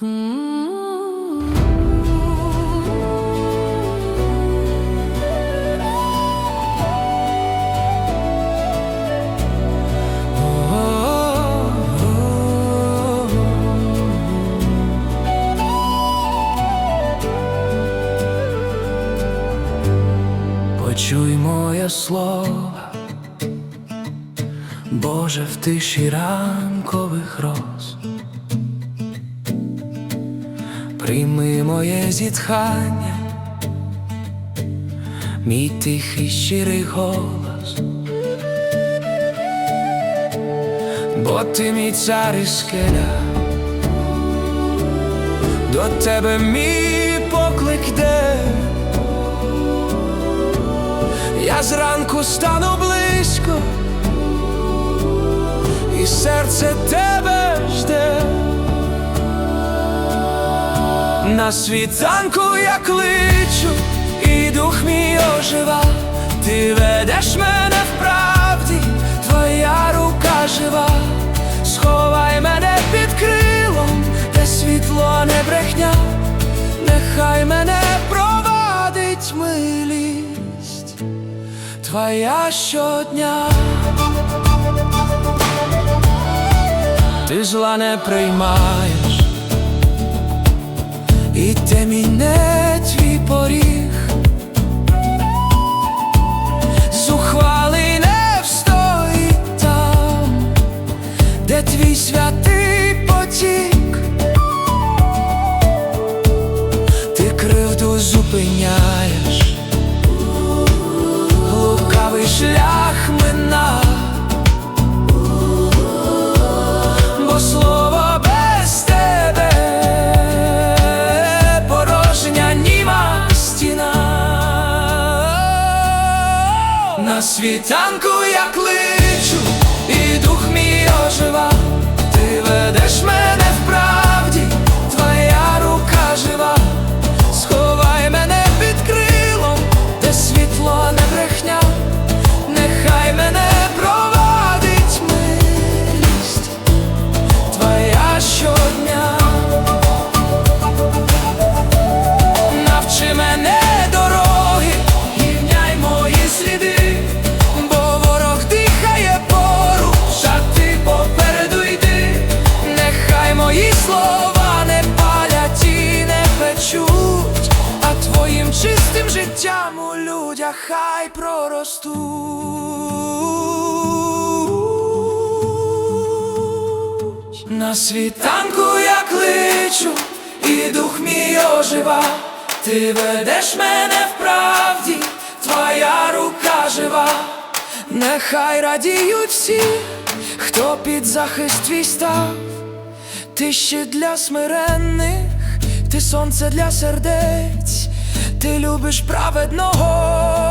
Почуй моє слово, Боже, в тиші ранкових роз. Прийми моє зітхання, мій тихий щирий голос, бо ти мій цар і скеля, до тебе мій поклик йде. Я зранку стану близько, і серце тебе На світанку я кличу, і дух мій ожива, ти ведеш мене в правді, твоя рука жива, сховай мене під крилом, де світло не брехня, нехай мене провадить милість твоя щодня. Ти зла не приймаєш, і міне не твій поріг. Зухвалий не встоїть там, де твій святий потік. Ти кривду зупиняєш На світанку я кличу, і дух мій ожива, ти ведеш мене людях хай проростуть. На світанку я кличу, і дух мій ожива, ти ведеш мене в правді, твоя рука жива, нехай радіють всі, хто під захист твій став, ти ще для смиренних, ти сонце для сердець, ти любиш праведного,